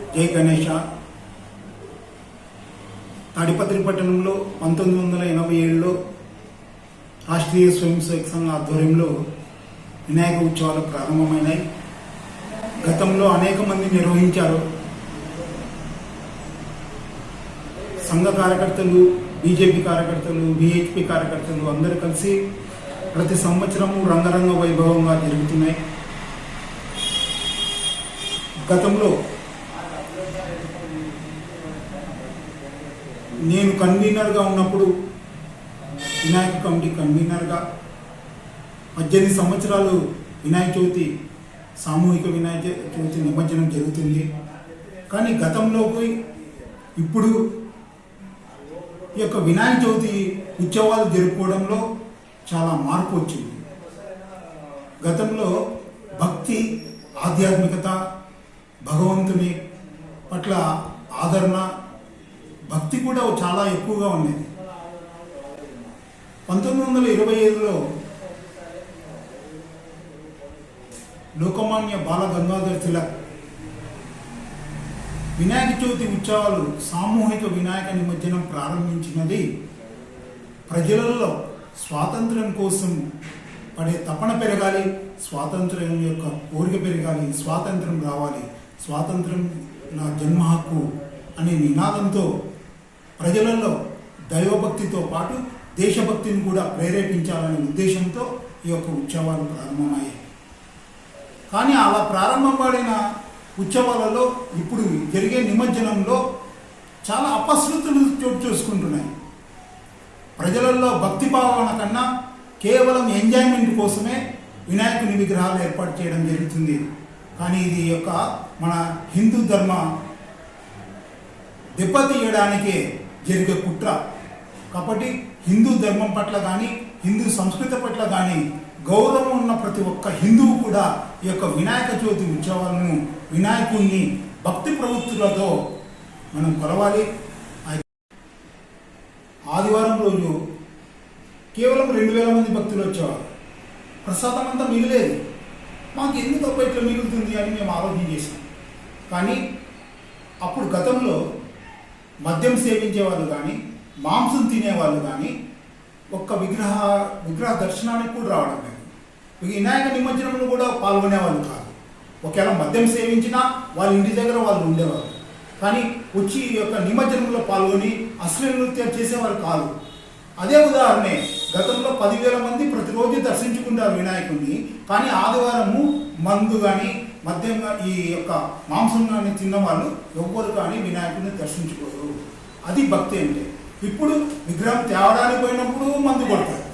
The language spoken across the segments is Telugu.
జై గణేష. తాడిపత్రి పట్టణంలో పంతొమ్మిది వందల ఎనభై ఏడులో రాష్ట్రీయ స్వయం సేవక సంఘ ఆధ్వర్యంలో వినాయక ఉత్సవాలు ప్రారంభమైనాయి. గతంలో అనేక మంది నిర్వహించారు. సంఘ కార్యకర్తలు బీజేపీ కార్యకర్తలు బీహెచ్పీ కార్యకర్తలు అందరూ కలిసి ప్రతి సంవత్సరము రంగరంగ వైభవంగా జరుగుతున్నాయి. గతంలో నేను కన్వీనర్గా ఉన్నప్పుడు వినాయక కమిటీ కన్వీనర్గా పద్దెనిమిది సంవత్సరాలు వినాయక చవితి సామూహిక వినాయక చవితి నిమజ్జనం జరుగుతుంది. కానీ గతంలోకి ఇప్పుడు ఈ యొక్క వినాయక చవితి ఉత్సవాలు జరుపుకోవడంలో చాలా మార్పు వచ్చింది. గతంలో భక్తి ఆధ్యాత్మికత భగవంతుని పట్ల ఆదరణ భక్తి కూడా చాలా ఎక్కువగా ఉండేది పంతొమ్మిది వందల ఇరవై ఐదులో లోకమాన్య బాల గంగాధర్ తిలక్ వినాయక చవితి ఉత్సవాలు సామూహిక వినాయక నిమజ్జనం ప్రారంభించినది. ప్రజలలో స్వాతంత్రం కోసం పడే తపన పెరగాలి స్వాతంత్రం యొక్క కోరిక పెరగాలి స్వాతంత్రం రావాలి స్వాతంత్రం నా జన్మ హక్కు అనే నినాదంతో ప్రజలలో దైవభక్తితో పాటు దేశభక్తిని కూడా ప్రేరేపించాలనే ఉద్దేశంతో ఈ యొక్క ఉత్సవాలు ప్రారంభమయ్యాయి. కానీ అలా ప్రారంభపడిన ఉత్సవాలలో ఇప్పుడు జరిగే నిమజ్జనంలో చాలా అపశృతులు చోటు చేసుకుంటున్నాయి. ప్రజలలో భక్తి భావన కన్నా కేవలం ఎంజాయ్మెంట్ కోసమే వినాయకుని విగ్రహాలు ఏర్పాటు చేయడం జరుగుతుంది. కానీ ఇది యొక్క మన హిందూ ధర్మ దెబ్బతీయడానికే జరిగే కుట్ర. కాబట్టి హిందూ ధర్మం పట్ల కానీ హిందూ సంస్కృతి పట్ల కానీ గౌరవం ఉన్న ప్రతి ఒక్క హిందువు కూడా ఈ యొక్క వినాయక చవితి ఉత్సవాలను వినాయకుడిని భక్తి ప్రవృత్తులతో మనం కొలవాలి. ఆదివారం రోజు కేవలం రెండు వేల మంది భక్తులు వచ్చేవారు. ప్రసాదం అంతా మిగిలేదు. మాకు ఎందుకు ఇట్లా మిగులుతుంది అని మేము ఆలోచన చేసాం కానీ అప్పుడు గతంలో మద్యం సేవించేవాళ్ళు కానీ మాంసం తినేవాళ్ళు కానీ ఒక్క విగ్రహ విగ్రహ దర్శనానికి కూడా రావడం లేదు. వినాయక నిమజ్జనంలో కూడా పాల్గొనేవాళ్ళు కాదు. ఒకవేళ మద్యం సేవించినా వాళ్ళ ఇంటి దగ్గర వాళ్ళు ఉండేవారు. కానీ వచ్చి ఈ యొక్క నిమజ్జనంలో పాల్గొని అశ్లీల నృత్యాలు చేసేవారు కాదు. అదే ఉదాహరణే గతంలో పదివేల మంది ప్రతిరోజు దర్శించుకుంటారు వినాయకుడిని కానీ ఆదివారము మందు కానీ మద్యం ఈ యొక్క మాంసం కానీ తిన్న వాళ్ళు ఎవ్వరు కానీ వినాయకుడిని దర్శించుకోరు. అది భక్తి అంటే. ఇప్పుడు విగ్రహం తేవడానికి పోయినప్పుడు మందు కొడతారు.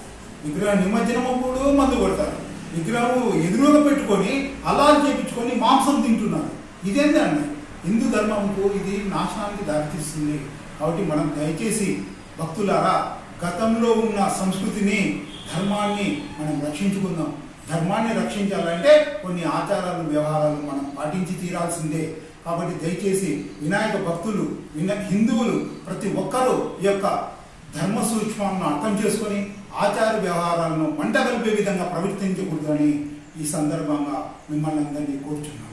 విగ్రహం నిమజ్జనం అప్పుడు మందు కొడతారు. విగ్రహం ఎదురుగా పెట్టుకొని అలా చేపించుకొని మాంసం తింటున్నారు. ఇదేంటండి హిందూ ధర్మంకు ఇది నాశనానికి దారితీస్తుంది. కాబట్టి మనం దయచేసి భక్తులారా గతంలో ఉన్న సంస్కృతిని ధర్మాన్ని మనం రక్షించుకుందాం. ధర్మాన్ని రక్షించాలంటే కొన్ని ఆచారాలు వ్యవహారాలు మనం పాటించి తీరాల్సిందే. కాబట్టి దయచేసి వినాయక భక్తులు విన హిందువులు ప్రతి ఒక్కరూ ఈ యొక్క ధర్మ సూక్ష్మాలను అర్థం చేసుకొని ఆచార వ్యవహారాలను మంట కలిపే విధంగా ప్రవర్తించకూడదని ఈ సందర్భంగా మిమ్మల్ని అందరినీ కోరుచున్నాను.